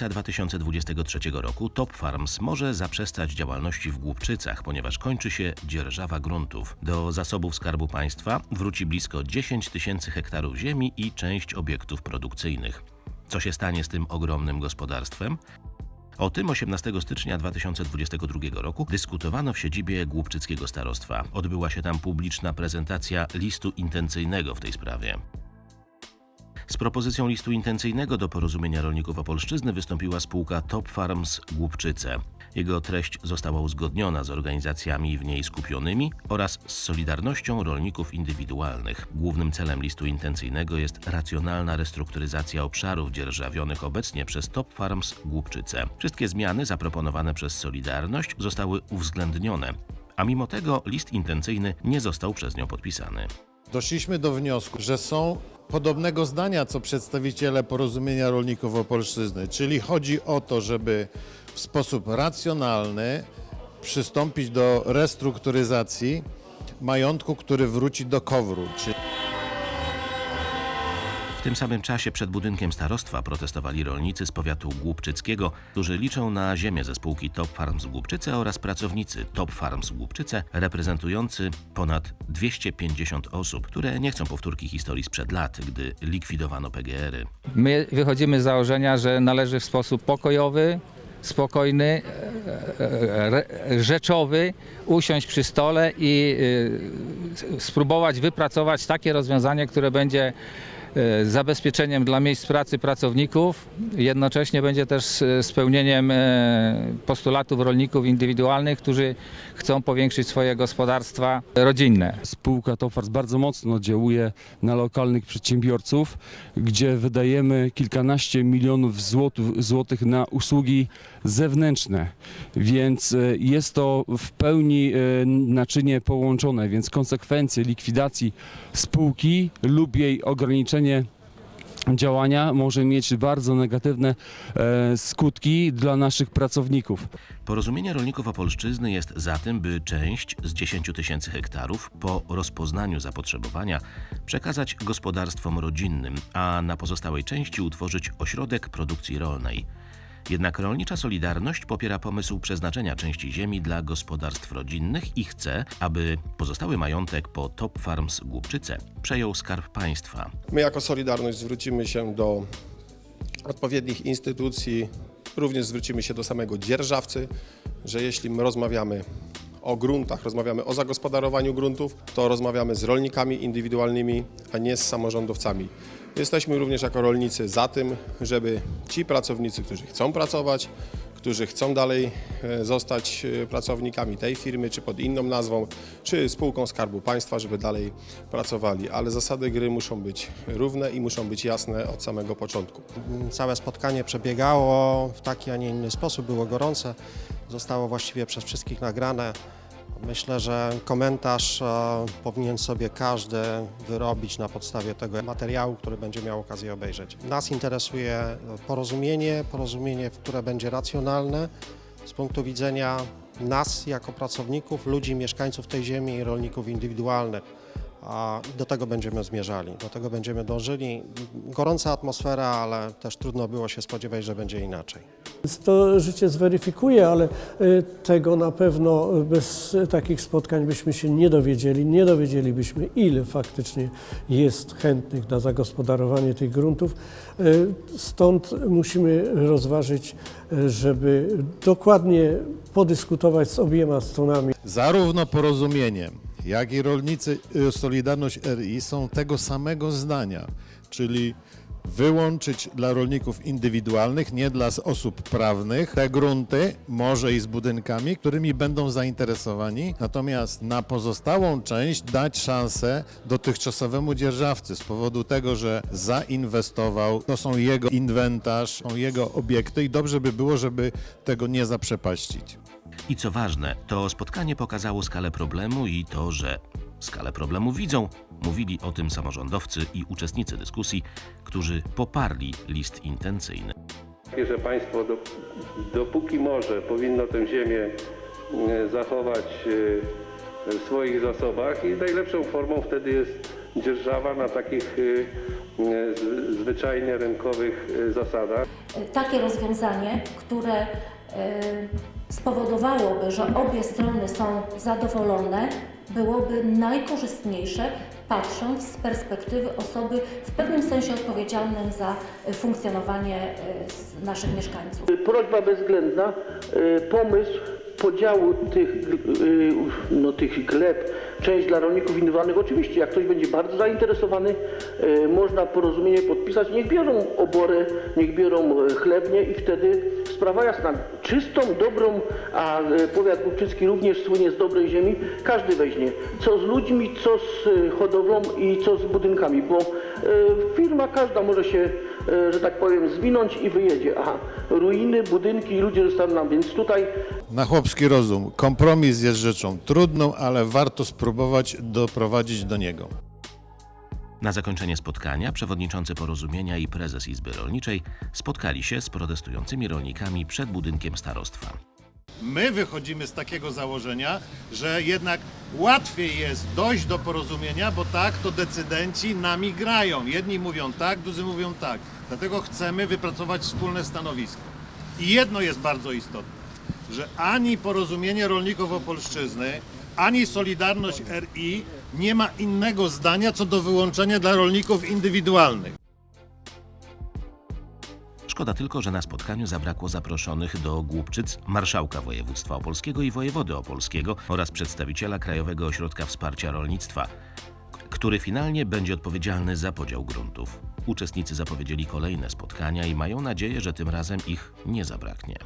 końca 2023 roku Top Farms może zaprzestać działalności w Głubczycach, ponieważ kończy się dzierżawa gruntów. Do zasobów Skarbu Państwa wróci blisko 10 tysięcy hektarów ziemi i część obiektów produkcyjnych. Co się stanie z tym ogromnym gospodarstwem? O tym 18 stycznia 2022 roku dyskutowano w siedzibie Głubczyckiego Starostwa. Odbyła się tam publiczna prezentacja listu intencyjnego w tej sprawie. Z propozycją listu intencyjnego do porozumienia rolników Opolszczyzny wystąpiła spółka Top Farms Głubczyce. Jego treść została uzgodniona z organizacjami w niej skupionymi oraz z Solidarnością Rolników Indywidualnych. Głównym celem listu intencyjnego jest racjonalna restrukturyzacja obszarów dzierżawionych obecnie przez Top Farms Głubczyce. Wszystkie zmiany zaproponowane przez Solidarność zostały uwzględnione, a mimo tego list intencyjny nie został przez nią podpisany. Doszliśmy do wniosku, że są podobnego zdania co przedstawiciele porozumienia rolników Opolszczyzny, czyli chodzi o to, żeby w sposób racjonalny przystąpić do restrukturyzacji majątku, który wróci do kowru. Czyli W tym samym czasie przed budynkiem starostwa protestowali rolnicy z powiatu głubczyckiego, którzy liczą na ziemię ze spółki Top Farms Głubczyce oraz pracownicy Top Farms Głubczyce reprezentujący ponad 250 osób, które nie chcą powtórki historii sprzed lat, gdy likwidowano PGR-y. My wychodzimy z założenia, że należy w sposób pokojowy, spokojny, e, e, rzeczowy usiąść przy stole i e, spróbować wypracować takie rozwiązanie, które będzie zabezpieczeniem dla miejsc pracy pracowników, jednocześnie będzie też e, spełnieniem e, postulatów rolników indywidualnych, którzy chcą powiększyć swoje gospodarstwa rodzinne. Spółka Tofars bardzo mocno oddziałuje na lokalnych przedsiębiorców, gdzie wydajemy kilkanaście milionów złotych na usługi zewnętrzne, więc e, jest to w pełni e, naczynie połączone, więc konsekwencje likwidacji spółki lub jej ograniczenie działania może mieć bardzo negatywne e, skutki dla naszych pracowników. Porozumienie Rolników Opolszczyzny jest za tym, by część z 10 tysięcy hektarów po rozpoznaniu zapotrzebowania przekazać gospodarstwom rodzinnym, a na pozostałej części utworzyć ośrodek produkcji rolnej. Jednak rolnicza Solidarność popiera pomysł przeznaczenia części ziemi dla gospodarstw rodzinnych i chce, aby pozostały majątek po Top Farms Głubczyce przejął Skarb Państwa. My jako Solidarność zwrócimy się do odpowiednich instytucji, również zwrócimy się do samego dzierżawcy, że jeśli my rozmawiamy o gruntach, rozmawiamy o zagospodarowaniu gruntów, to rozmawiamy z rolnikami indywidualnymi, a nie z samorządowcami. Jesteśmy również jako rolnicy za tym, żeby ci pracownicy, którzy chcą pracować, którzy chcą dalej e, zostać e, pracownikami tej firmy, czy pod inną nazwą, czy spółką Skarbu Państwa, żeby dalej pracowali. Ale zasady gry muszą być równe i muszą być jasne od samego początku. Całe spotkanie przebiegało w taki, a nie inny sposób, było gorące. Zostało właściwie przez wszystkich nagrane. Myślę, że komentarz e, powinien sobie każdy wyrobić na podstawie tego materiału, który będzie miał okazję obejrzeć. Nas interesuje porozumienie, porozumienie, które będzie racjonalne z punktu widzenia nas jako pracowników, ludzi, mieszkańców tej ziemi i rolników indywidualnych. A do tego będziemy zmierzali, do tego będziemy dążyli. Gorąca atmosfera, ale też trudno było się spodziewać, że będzie inaczej. To życie zweryfikuje, ale y, tego na pewno bez takich spotkań byśmy się nie dowiedzieli. Nie dowiedzielibyśmy, ile faktycznie jest chętnych na zagospodarowanie tych gruntów. Stąd musimy rozważyć, żeby dokładnie podyskutować z obiema stronami. zarówno porozumieniem, jak i rolnicy y, Solidarność RI są tego samego zdania, czyli wyłączyć dla rolników indywidualnych, nie dla osób prawnych, te grunty, może i z budynkami, którymi będą zainteresowani, natomiast na pozostałą część dać szansę dotychczasowemu dzierżawcy z powodu tego, że zainwestował, to są jego inwentarz, są jego obiekty i dobrze by było, żeby tego nie zaprzepaścić. I co ważne, to spotkanie pokazało skalę problemu i to, że skalę problemu widzą, mówili o tym samorządowcy i uczestnicy dyskusji, którzy poparli list intencyjny. Że państwo do, dopóki może powinno tę ziemię e, zachować e, w swoich zasobach i najlepszą formą wtedy jest dzierżawa na takich e, zwyczajnie rynkowych zasadach. takie rozwiązanie, które spowodowałoby, że obie strony są zadowolone, byłoby najkorzystniejsze, patrząc z perspektywy osoby w pewnym sensie odpowiedzialnej za e, funkcjonowanie e, naszych mieszkańców. Prośba bezwzględna, y, pomysł podziału tych, no, tych gleb, część dla rolników indywidualnych. Oczywiście, jak ktoś będzie bardzo zainteresowany, można porozumienie podpisać. Niech biorą oborę, niech biorą chlebnie i wtedy sprawa jasna. Czystą, dobrą, a y, powiat głubczycki również słynie z dobrej ziemi, każdy weźmie. Co z ludźmi, co z y, hodowlą i co z budynkami, bo y, firma każda może się e, że tak powiem, zwinąć i wyjedzie. Aha, ruiny, budynki i ludzie zostaną nam, więc tutaj Na chłopski rozum, kompromis jest rzeczą trudną, ale warto spróbować doprowadzić do niego. Na zakończenie spotkania przewodniczący porozumienia i prezes Izby Rolniczej spotkali się z protestującymi rolnikami przed budynkiem starostwa. My wychodzimy z takiego założenia, że jednak łatwiej jest dojść do porozumienia, bo tak to decydenci nami grają. Jedni mówią tak, drudzy mówią tak. Dlatego chcemy wypracować wspólne stanowisko. I jedno jest bardzo istotne, że ani porozumienie rolników Opolszczyzny, ani Solidarność RI nie ma innego zdania co do wyłączenia dla rolników indywidualnych. Szkoda tylko, że na spotkaniu zabrakło zaproszonych do Głubczyc marszałka województwa opolskiego i wojewody opolskiego oraz przedstawiciela Krajowego Ośrodka Wsparcia Rolnictwa, który finalnie będzie odpowiedzialny za podział gruntów. Uczestnicy zapowiedzieli kolejne spotkania i mają nadzieję, że tym razem ich nie zabraknie.